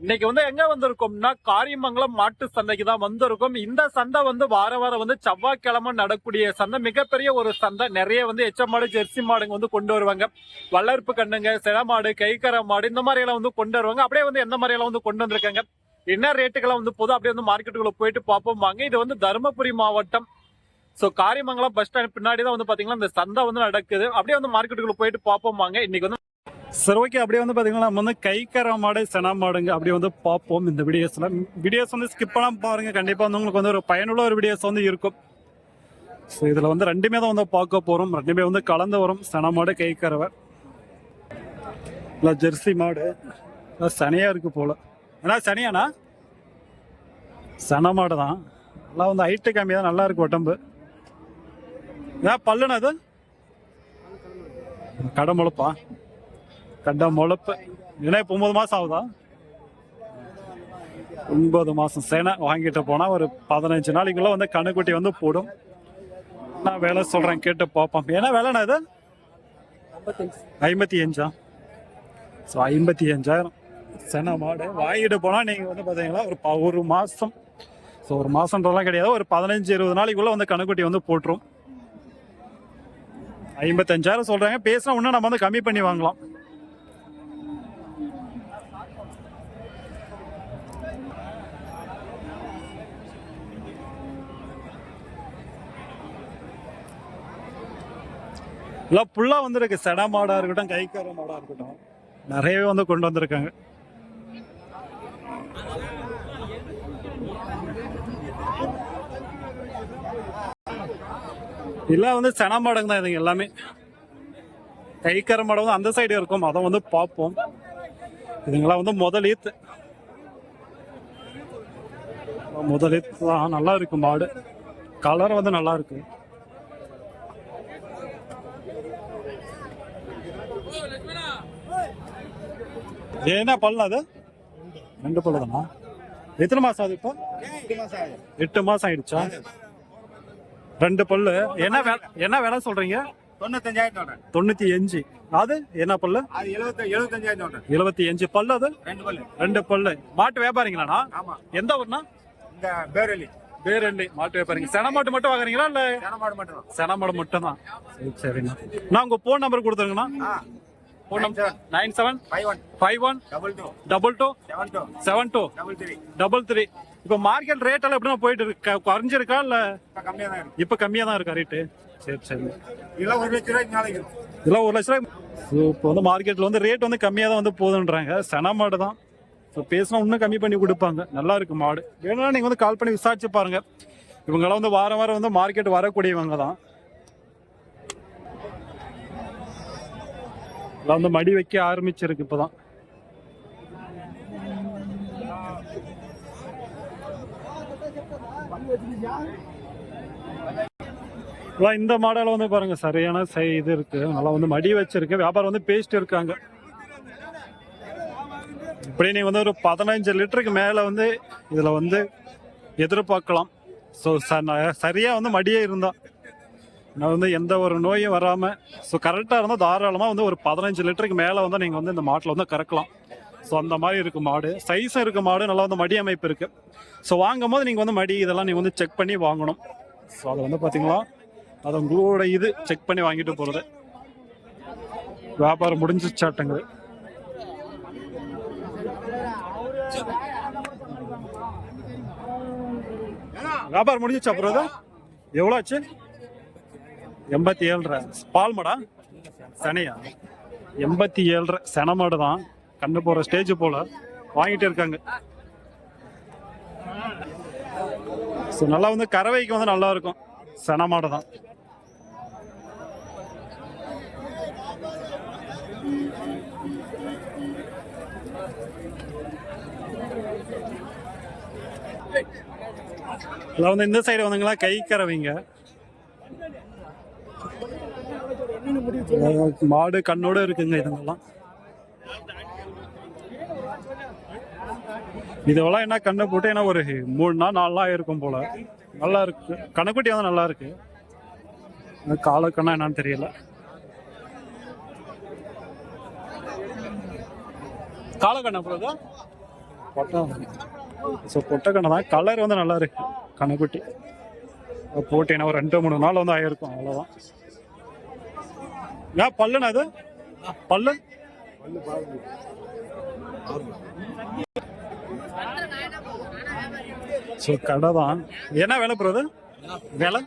இன்னைக்கு வந்து எங்க வந்திருக்கோம்னா காரியமங்கலம் மாட்டு சந்தைக்கு தான் வந்திருக்கோம். இந்த சந்தை வந்து வார வாரம் வந்து செவ்வாய்க்கிழமை நடக்கூடிய சந்தை. மிகப்பெரிய ஒரு சந்தை. நிறைய வந்து எச்ச மாடு ஜெர்சி மாடுங்க வந்து கொண்டு வருவாங்க. வளர்ப்பு கண்ணுங்க சிலமாடு கைக்கர கைக்கரை மாடு இந்த மாதிரி எல்லாம் வந்து கொண்டு வருவாங்க. அப்படியே வந்து எந்த மாதிரி எல்லாம் வந்து கொண்டு வந்திருக்காங்க? என்ன ரேட்டுக்கெல்லாம் வந்து போதும் அப்படியே வந்து மார்க்கெட்டுக்குள்ள போயிட்டு பார்ப்போம். வாங்க இது வந்து தருமபுரி மாவட்டம். ஸோ காரியமங்கலம் பஸ் ஸ்டாண்ட் பின்னாடி தான் வந்து பாத்தீங்கன்னா இந்த சந்தை வந்து நடக்குது. அப்படியே வந்து மார்க்கெட்டுக்குள்ள போயிட்டு பார்ப்போம். வாங்க இன்னைக்கு வந்து சரி ஓகே அப்படியே வந்து பார்த்தீங்கன்னா நம்ம வந்து கைக்கர மாடு செனா மாடுங்க. அப்படியே வந்து பார்ப்போம் இந்த வீடியோஸில். வீடியோஸ் வந்து ஸ்கிப் பண்ணாமல் பாருங்கள் கண்டிப்பாக வந்து உங்களுக்கு வந்து ஒரு பயனுள்ள ஒரு வீடியோஸ் வந்து இருக்கும். ஸோ இதில் வந்து ரெண்டுமே தான் வந்து பார்க்க போகிறோம் ரெண்டுமே வந்து கலந்து வரும். சென மாடு கைக்கரவை. இல்லை ஜெர்சி மாடு. இல்லை சனியாக இருக்குது போல். ஏன்னா சனியாண்ணா? சென மாடு தான். எல்லாம் வந்து ஹைட்டு கம்மியாக நல்லா இருக்கு உடம்பு. ஏன் பல்லுண்ணா அது கடமுழப்பா கண்ட முழப்பு. முளைப்பு ஏன்னா இப்போ ஒன்பது மாதம் ஆகுதா? ஒன்பது மாதம் சேனை வாங்கிட்டு போனால் ஒரு பதினஞ்சு நாளைக்குள்ள வந்து கண்ணுக்குட்டி வந்து போடும். நான் வேலை சொல்கிறேன் கேட்டு பார்ப்போம். ஏன்னா வேலைண்ணா இது? ஐம்பத்தி அஞ்சா? ஸோ ஐம்பத்தி அஞ்சாயிரம். சென மாடு. வாங்கிட்டு போனால் நீங்கள் வந்து பார்த்தீங்கன்னா ஒரு ப- ஒரு மாதம் ஸோ ஒரு மாதம்ன்றதெல்லாம் கிடையாது. ஒரு பதினஞ்சு இருபது நாளைக்குள்ளே வந்து கணக்குட்டி வந்து போட்டுரும். ஐம்பத்தஞ்சாயிரம் சொல்கிறாங்க பேசினா இன்னும் நம்ம வந்து கம்மி பண்ணி வாங்கலாம். எல்லாம் ஃபுல்லாக வந்துருக்கு. செட மாடாக இருக்கட்டும் கைக்கார மாடாக இருக்கட்டும். நிறையவே வந்து கொண்டு வந்திருக்காங்க. இல்லை வந்து சென மாடுங்க தான் இதுங்க எல்லாமே. கைக்கர மாடு வந்து அந்த சைடு இருக்கும். அதை வந்து பார்ப்போம். இதுங்களாம் வந்து முதலீத்து முதலீத்து தான். நல்லா இருக்கும் மாடு. கலர் வந்து நல்லா இருக்கு. ஏன்னா பல்லு அது? ரெண்டு பல்லு தானா எத்தனை மாசம் ஆகுது இப்போ? எட்டு மாசம் ஆயிடுச்சா? ரெண்டு பல்லு. என்ன என்ன வேலை சொல்றீங்க? தொண்ணூத்தஞ்சாயிரம் தொண்ணூத்தி அஞ்சு அது என்ன பல்லு? அது எழுபத்தி அஞ்சு பல்லு அது? ரெண்டு பல்லு. ரெண்டு பல்லு மாட்டு வியாபாரிங்களாண்ணா? எந்த ஊர்னா பேரலி பேரண்டி மாட்டு வியாபாரிங்க. சென மாட்டு மட்டும் வாங்குறீங்களா இல்ல? ஜனமாடு மட்டும் சென மாடு மட்டும் தான் சரி சரிண்ணா. நான் உங்க போன் நம்பர் கொடுத்துருங்கண்ணா. ஆ phone number nine seven five one five one double two double two seven two seven two double three double three இப்போ மார்க்கெட் ரேட் எல்லாம் எப்படின்னா போயிட்டு இருக்கு? குறைஞ்சிருக்கா இல்ல இப்போ கம்மியாக தான் இருக்கு. இப்ப கம்மியா தான் இருக்கா ரேட்டு சரி சரி. இதெல்லாம் ஒரு லட்ச ரூபாய்க்கு நாளைக்கு இதெல்லாம் ஒரு லட்ச ரூபாய். இப்போ வந்து மார்க்கெட்ல வந்து ரேட் வந்து கம்மியாக தான் வந்து போகுதுன்றாங்க. சென மாடு தான். ஸோ பேசினா இன்னும் கம்மி பண்ணி கொடுப்பாங்க. நல்லா இருக்கு மாடு. வேணும்னா நீங்கள் வந்து கால் பண்ணி விசாரிச்சு பாருங்க. இவங்கெல்லாம் வந்து வாரம் வாரம் வந்து மார்க்கெட் வரக்கூடியவங்க தான். எல்லாம் வந்து மடி வைக்க ஆரம்பிச்சிருக்கு இப்போதான். தான் இந்த மாடல் வந்து பாருங்க சரியான செய் இது இருக்கு. நல்லா வந்து மடி வச்சிருக்கு. வியாபாரம் வந்து பேசிட்டு இருக்காங்க. இப்படி நீங்க வந்து ஒரு பதினஞ்சு லிட்டருக்கு மேல வந்து இதுல வந்து எதிர்பார்க்கலாம். ஸோ சரியா வந்து மடியே இருந்தால் நான் வந்து எந்த ஒரு நோயும் வராமல் ஸோ கரெக்டாக இருந்தால் தாராளமாக வந்து ஒரு பதினஞ்சு லிட்டருக்கு மேலே வந்து நீங்கள் வந்து இந்த மாட்டில் வந்து கறக்கலாம். ஸோ அந்த மாதிரி இருக்கு மாடு. சைஸும் இருக்க மாடு. நல்லா வந்து மடி அமைப்பு இருக்கு. ஸோ வாங்கும் போது நீங்கள் வந்து மடி இதெல்லாம் நீங்கள் வந்து செக் பண்ணி வாங்கணும். ஸோ அதை வந்து பார்த்தீங்களா அது உங்களோட இது செக் பண்ணி வாங்கிட்டு போகிறது வியாபாரம் முடிஞ்சிச்சாட்டங்க வியாபாரம் முடிஞ்சிச்சா அப்புறம் எவ்வளோ ஆச்சு? எண்பத்தி ஏழரை பால் மாடா சனையா எண்பத்தி ஏழரை சென மாடு தான். கண்ணு போகிற ஸ்டேஜ் போல். வாங்கிட்டு இருக்காங்க. ஸோ நல்லா வந்து கறவைக்கு வந்து நல்லா இருக்கும். சென மாடு தான். இதில் வந்து இந்த சைடு வந்தீங்களா? கை கறவைங்க. மாடு கண்ணோட இருக்குங்க இதுங்கெல்லாம் இதெல்லாம் என்ன கண்ணை போட்டு என்ன ஒரு மூணு நாள் நாலு நாள் இருக்கும் போல. நல்லா இருக்கு. கணக்குட்டி வந்து நல்லா இருக்கு. கால கண்ணா என்னன்னு தெரியல. காலக்கண்ணா போல பொட்டை ஸோ பொட்டை கண்ணை தான். கலர் வந்து நல்லா இருக்கு. போட்டு ஏன்னா ஒரு ரெண்டு மூணு நாள் வந்து ஆயிருக்கும். அவ்வளோதான் ஏன் பல்லுண்ணா அது பல்லு? ஸோ கடை தான் என்ன விலை போகிறது விலை?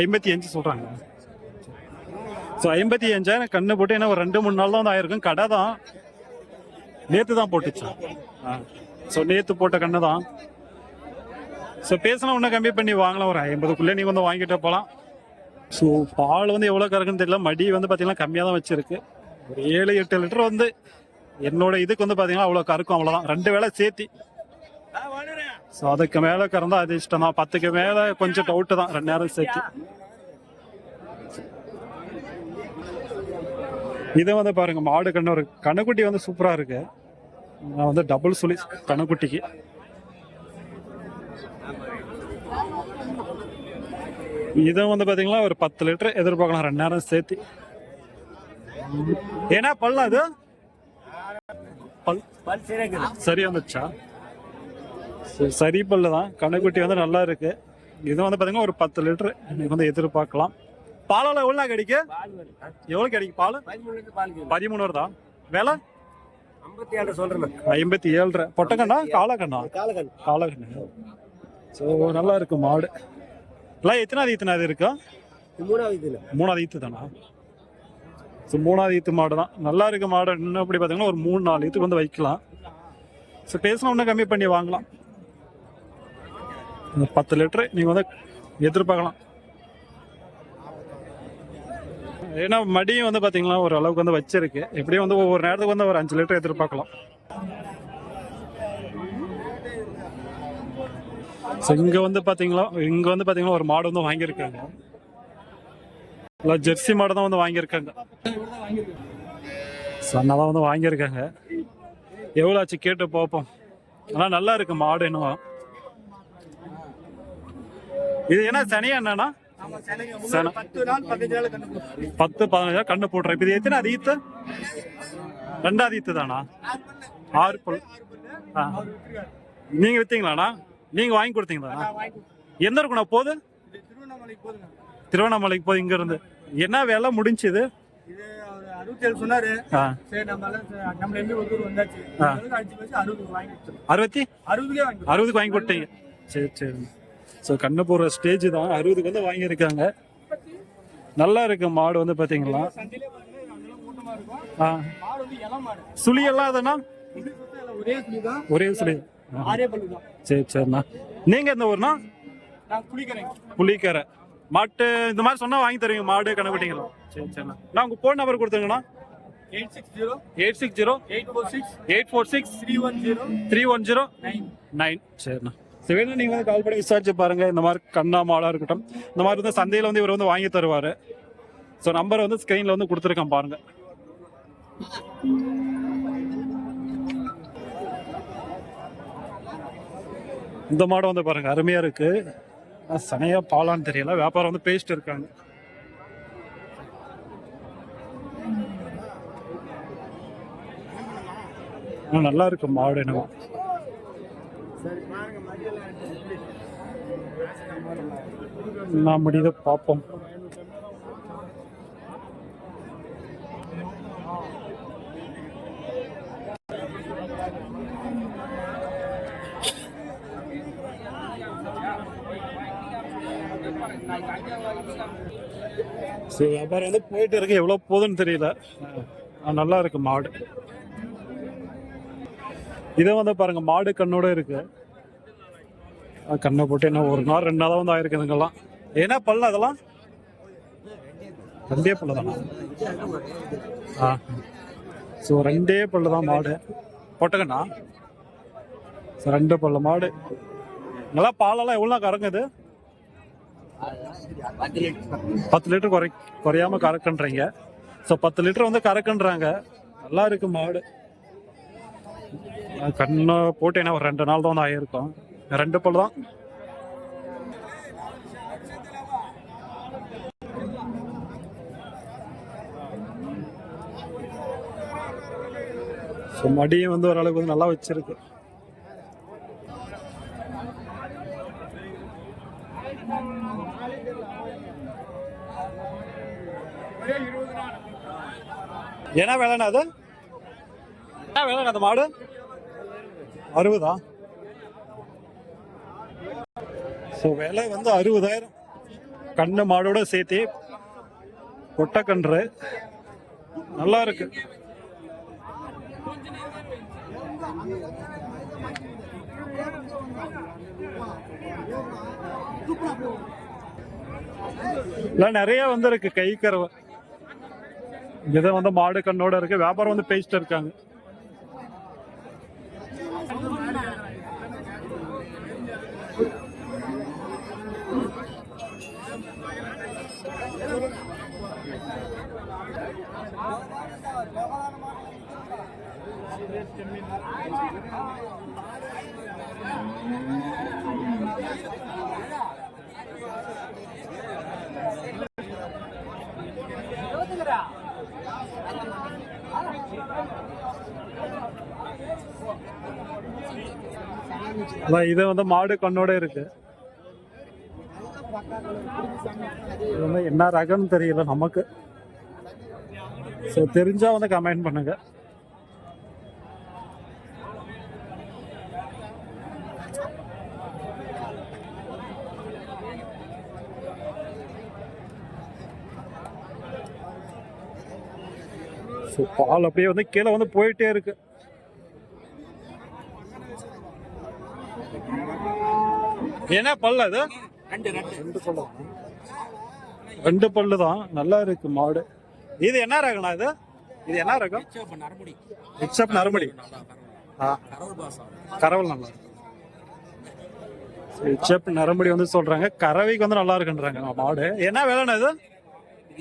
ஐம்பத்தி அஞ்சு சொல்கிறாங்க ஸோ ஐம்பத்தி அஞ்சாயிரம் கண்ணு போட்டு என்ன ஒரு ரெண்டு மூணு நாள் தான் வந்து ஆயிருக்கும் கடை தான் நேற்று தான் போட்டுச்சு ஸோ நேற்று போட்ட கண்ணு தான் ஸோ பேசினா இன்னும் கம்மி பண்ணி வாங்கலாம். ஒரு ஐம்பதுக்குள்ளே நீங்கள் வந்து வாங்கிட்டு போகலாம் ஸோ பால் வந்து எவ்வளோ கறக்குன்னு தெரியல. மடி வந்து பார்த்தீங்கன்னா கம்மியாக தான் வச்சிருக்கு. ஒரு ஏழு எட்டு லிட்டர் வந்து என்னோட இதுக்கு வந்து பார்த்தீங்கன்னா அவ்வளோ கறக்கும் அவ்வளோதான் ரெண்டு வேளை சேர்த்தி. ஸோ அதுக்கு மேலே கறந்தால் அது இஷ்டம் தான். பத்துக்கு மேலே கொஞ்சம் டவுட்டு தான். ரெண்டு நேரம் சேர்த்து. இதை வந்து பாருங்க மாடு கண்ணு ஒரு கண்ணுக்குட்டி வந்து சூப்பராக இருக்கு. நான் வந்து டபுள் சுழி கண்ணுக்குட்டிக்கு. இது வந்து பாத்தீங்களா ஒரு பத்து லிட்டர் எதிர்பார்க்கலாம். ரெண்டு நேரம் சேர்த்து. ஏன்னா பல்ல அது பல் சரி வந்துச்சா சரி, சரி பல்லு தான். கண்ணுக்குட்டி வந்து நல்லா இருக்கு. இது வந்து பாத்தீங்கன்னா ஒரு பத்து லிட்டர் வந்து எதிர்பார்க்கலாம். பாலெல்லாம் எவ்வளோ கிடைக்கு? எவ்வளோ கிடைக்கும் பால்? பதிமூணு வருதா விலை? ஐம்பத்தி ஏழு சொல்றேன் ஐம்பத்தி ஏழரை பொட்டக்கண்ணா காலக்கண்ணா காலக்கண்ணு ஸோ நல்லா இருக்கு மாடு. எல்லாம் எத்தனாவது ஈத்துனாது இருக்கா? மூணாவது மூணாவது ஈத்து தானா? ஸோ மூணாவது ஈத்து மாடு தான். நல்லா இருக்கு மாடு. இன்னும் அப்படி பார்த்தீங்கன்னா ஒரு மூணு நாலு ஈத்துக்கு வந்து வைக்கலாம். ஸோ பேசினா இன்னும் கம்மி பண்ணி வாங்கலாம். பத்து லிட்டரு நீங்கள் வந்து எதிர்பார்க்கலாம். ஏன்னா மடியும் வந்து பார்த்தீங்கன்னா ஒரு அளவுக்கு வந்து வச்சிருக்கு. எப்படியும் வந்து ஒவ்வொரு நேரத்துக்கு வந்து ஒரு அஞ்சு லிட்டர் எதிர்பார்க்கலாம். ஸோ இங்கே வந்து பார்த்தீங்களா இங்கே வந்து பார்த்தீங்கன்னா ஒரு மாடு வந்து வாங்கியிருக்காங்க. இல்லை ஜெர்சி மாடு தான் வந்து வாங்கியிருக்காங்க. சொன்னா வந்து வாங்கியிருக்காங்க. எவ்வளோ ஆச்சு கேட்டு பார்ப்போம். ஆனால் நல்லா இருக்கு மாடு என்னவா இது என்ன சனியா என்னன்னா? பத்து பதினஞ்சு கண்ணு போட்டுறேன். இப்போ இது எத்தனை அது ரெண்டாவது ஈத்து தானா ஆறு ஆ. நீங்க வித்தீங்களாண்ணா? நீங்க வாங்கி கொடுத்தீங்களாண்ணா எந்த இருக்குண்ணா போகுது? திருவண்ணாமலைக்கு போகுது இங்க இருந்து என்ன வேலை முடிஞ்சுது? அறுபத்தி? அறுபதுக்கே வாங்கி கொடுத்தீங்க. சரி சரி. ஸோ கண்ணு போடுற ஸ்டேஜ் தான். அறுபதுக்கு வந்து வாங்கியிருக்காங்க. நல்லா இருக்கு மாடு வந்து பார்த்தீங்களா ஆ. சுழி எல்லாம் அதுனா ஒரே சுழி. சரி சரிண்ணா. நீங்க எந்த ஊர்னா புளிக்கரை மாட்டு இந்த மாதிரி சொன்னா வாங்கி தருவீங்க மாடு கணக்குட்டிங்களா சரி சரிண்ணா. நான் உங்க phone number கொடுத்துருங்கண்ணா. Eight six zero. Eight six zero. Eight four six. Eight four six. Three one zero. Three one zero. Nine. Nine. சரிண்ணா. சரி வேணும் நீங்கள் வந்து கால் பண்ணி விசாரிச்சு பாருங்க. இந்த மாதிரி கண்ணா மாடாக இருக்கட்டும். இந்த மாதிரி வந்து சந்தையில் வந்து இவர் வந்து வாங்கி தருவார். ஸோ நம்பர் வந்து ஸ்க்ரீனில் வந்து கொடுத்துருக்கேன் பாருங்க. இந்த மாடு வந்து பாருங்க அருமையா இருக்கு. சனையாக சனையா பாலான்னு தெரியல வியாபாரம் வந்து பேசிட்டு இருக்காங்க. ஆனா நல்லா இருக்கு மாடு என்னவோ நான் முடியுத பார்ப்போம். சரி வியாபாரம் வந்து போயிட்டு இருக்கு. எவ்வளோ போகுதுன்னு தெரியல. நல்லா இருக்கு மாடு. இதை வந்து பாருங்க மாடு கண்ணோட இருக்கு. கண்ணை போட்டு என்ன ஒரு நாள் ரெண்டு நாள் வந்து ஆயிருக்கு இதுங்கெல்லாம் ஏன்னா பல்ல அதெல்லாம் ரெண்டே பல்லு தானா? ஆ. ஸோ ரெண்டே பல்லு தான் மாடு. பொட்டக்கண்ணா. ஸோ ரெண்டு பல்லு மாடு. நல்லா பாலெல்லாம் எவ்வளோ கறங்குது பத்து லிட்டர் குறை குறையாம கறக்குன்றீங்க. ஸோ பத்து லிட்டர் வந்து கறக்குன்றாங்க. நல்லா இருக்கு மாடு. கண்ணு கண்ணை போட்டு என்ன ஒரு ரெண்டு நாள் தான் வந்து ஆகியிருக்கும் ரெண்டு பல் தான். ஸோ மடியும் வந்து ஓரளவுக்கு வந்து நல்லா வச்சிருக்கு ஒரே இருபது நாள் என்ன விலைண்ணா அது? என்ன விலைண்ணா அந்த மாடு? அறுபதா? ஸோ விலை வந்து அறுபதாயிரம். கண்ணு மாடோட சேர்த்து கொட்டக்கன்று நல்லா இருக்கு. இல்லை நிறைய வந்து கை கருவை கறவை இதை வந்து மாடு கண்ணோட இருக்கு. வியாபாரம் வந்து பேசிட்டு இருக்காங்க. அதான் இது வந்து மாடு கண்ணோட இருக்கு. இது வந்து என்ன ரகம்னு தெரியல நமக்கு. ஸோ தெரிஞ்சா வந்து கமெண்ட் பண்ணுங்க. ஸோ பால் அப்படியே வந்து கீழே வந்து போயிட்டே இருக்கு. என்ன பல்லு அது? ரெண்டு பல்லு ரெண்டு பல்லு தான் நல்லா இருக்கு மாடு. இது என்ன ரகம்னா இது? இது என்ன ரகம்? எக்ஸப்ட் நறுமடி கறவல் நல்லா இருக்கு. எக்ஸப்ட் நரம்படி வந்து சொல்றாங்க. கறவைக்கு வந்து நல்லா இருக்குன்றாங்க மாடு. என்ன வேலைண்ணா இது?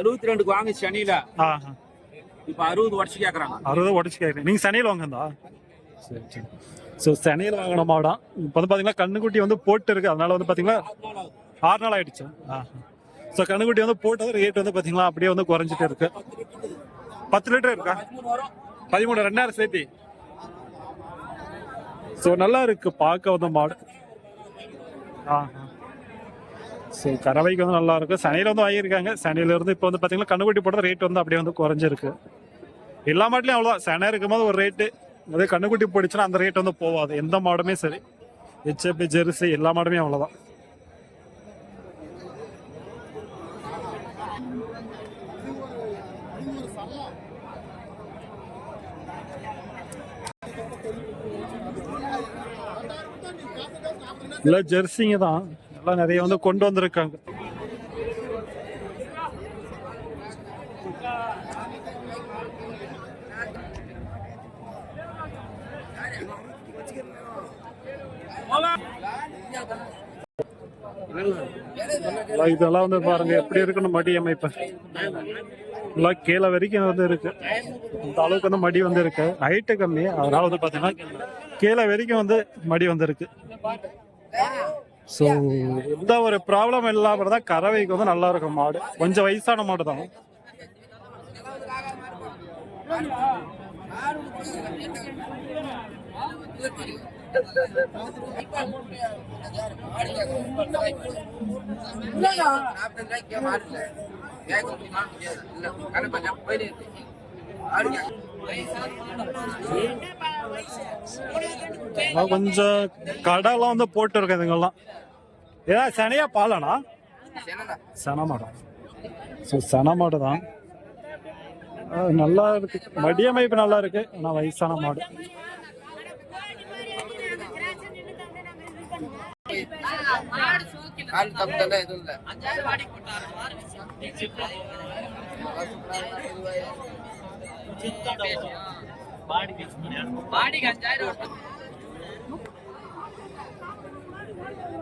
எழுபத்தி ரெண்டுக்கு வாங்க சனியில. இப்ப அறுபது வருஷம் கேக்குறாங்க. அறுபது உடச்சு கேட்குறேன் நீங்கள் சனியில் வாங்கந்தா சரி சரி. ஸோ சென்னையில் வாங்கின மாடாம் இப்போ வந்து பார்த்தீங்கன்னா கண்ணுக்குட்டி வந்து போட்டு இருக்கு. அதனால வந்து பார்த்தீங்கன்னா ஆறு நாள் ஆயிடுச்சு. ஆ. ஸோ கண்ணுக்குட்டி வந்து போட்டது ரேட் வந்து பார்த்தீங்களா அப்படியே வந்து குறைஞ்சிட்டு இருக்கு. பத்து லிட்டர் இருக்கா? பதிமூணு ரெண்டாயிரம் சேர்த்தி. ஸோ நல்லா இருக்கு. பார்க்க வந்து மாடு. ஆ. ஸோ கறவைக்கு வந்து நல்லா இருக்கு. சனியில் வந்து வாங்கியிருக்காங்க. சனியில இருந்து இப்போ வந்து பார்த்தீங்கன்னா கண்ணுக்குட்டி போட்டது ரேட் வந்து அப்படியே வந்து குறைஞ்சிருக்கு. எல்லா மாட்டிலையும் அவ்வளோதான் சனை இருக்கும்போது ஒரு ரேட்டு அதே கண்ணுக்குட்டி போயிடுச்சுன்னா அந்த ரேட் வந்து போகாது எந்த மாடுமே சரி. ஹெச்எப்பி ஜெர்சி எல்லா மாடுமே அவ்வளோதான் இல்லை ஜெர்சிங்க தான். எல்லாம் நிறைய வந்து கொண்டு வந்திருக்காங்க. இதெல்லாம் வந்து பாருங்க எப்படி இருக்குன்னு மடி அமைப்பு? நல்லா கீழே வரைக்கும் வந்து இருக்கு. அந்த அளவுக்கு வந்து மடி வந்து இருக்கு. ஹைட்டு கம்மி. அதனால வந்து பாத்தீங்கன்னா கீழே வரைக்கும் வந்து மடி வந்து இருக்கு. ஸோ எந்த ஒரு ப்ராப்ளம் இல்லாம தான் கறவைக்கு வந்து நல்லா இருக்கும் மாடு. கொஞ்சம் வயசான மாடு தான் அதான் கொஞ்சம் கடைலாம் வந்து போட்டு இருக்கு இதுங்கெல்லாம் ஏன்னா சனையா பாலனா சன மாடம் ஸோ சன மாடு தான் நல்லா இருக்கு. வடிவமைப்பு நல்லா இருக்கு. ஆனால் வயசான மாடு.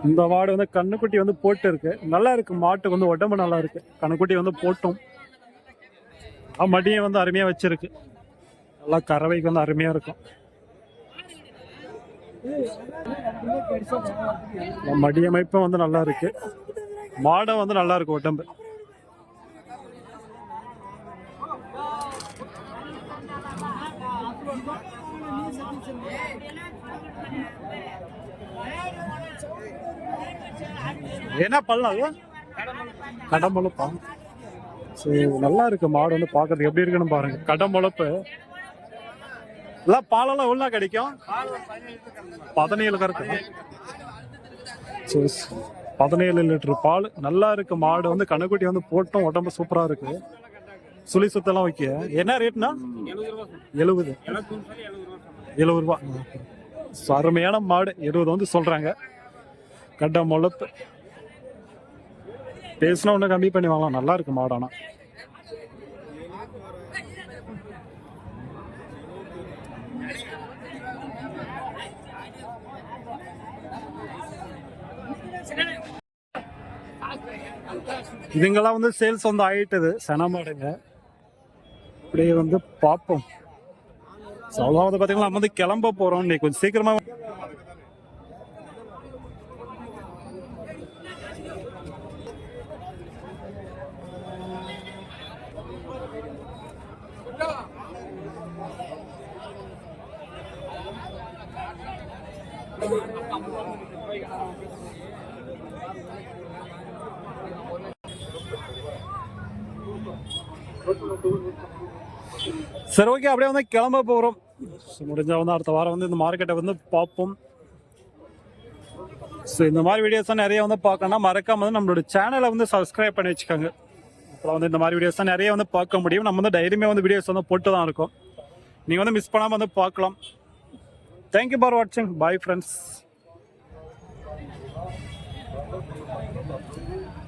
இந்த மாடு வந்து கண்ணுக்குட்டி வந்து போட்டு இருக்கு. நல்லா இருக்கு. மாட்டுக்கு வந்து உடம்பு நல்லா இருக்கு. கண்ணுக்குட்டி வந்து போட்டும். ஆ, மடியை வந்து அருமையாக வச்சிருக்கு. நல்லா கறவைக்கு வந்து அருமையாக இருக்கும். மடி அமைப்பும் வந்து நல்லா இருக்கு. மாடம் வந்து நல்லா இருக்கு உடம்பு. என்ன பண்ணலாம் அது? சரி நல்லா இருக்கு மாடு வந்து பார்க்கறதுக்கு. எப்படி இருக்குன்னு பாருங்க. கடம்பழுப்பு எல்லாம் பாலெல்லாம் எவ்வளோ கிடைக்கும். பதினேழு சரி சரி. பதினேழு லிட்டர் பால். நல்லா இருக்கு மாடு வந்து கண்ணுக்குட்டி வந்து போட்டும் உடம்பு சூப்பரா இருக்கு. சுழி சுத்தெல்லாம் வைக்க என்ன ரேட்னா எழுபது. எழுபது ரூபா. அருமையான மாடு. எழுபது வந்து சொல்றாங்க. கட்ட முளப்பு பேசினா ஒன்று கம்மி பண்ணி வாங்கலாம். நல்லா இருக்கு மாடு இதுங்கெல்லாம் வந்து சேல்ஸ் வந்து ஆயிட்டுது. சனமாடுங்க அப்படியே வந்து பார்ப்போம். So, வந்து பார்த்தீங்கன்னா நம்ம வந்து கிளம்ப போறோம். இன்னைக்கு கொஞ்சம் சீக்கிரமா சரி ஓகே அப்படியே வந்து கிளம்ப போகிறோம் முடிஞ்சால் வந்து அடுத்த வாரம் வந்து இந்த மார்க்கெட்டை வந்து பார்ப்போம். ஸோ இந்த மாதிரி வீடியோஸ் நிறைய வந்து பார்க்கணும்னா மறக்காம வந்து நம்மளோட சேனலை வந்து சப்ஸ்கிரைப் பண்ணி வச்சுக்கோங்க. அப்புறம் வந்து இந்த மாதிரி வீடியோஸ் தான் நிறைய வந்து பார்க்க முடியும். நம்ம வந்து டைரியுமே வந்து வீடியோஸ் வந்து போட்டு தான் இருக்கோம். நீங்கள் வந்து மிஸ் பண்ணாமல் வந்து பார்க்கலாம். தேங்க்யூ ஃபார் வாட்சிங் பாய் ஃப்ரெண்ட்ஸ்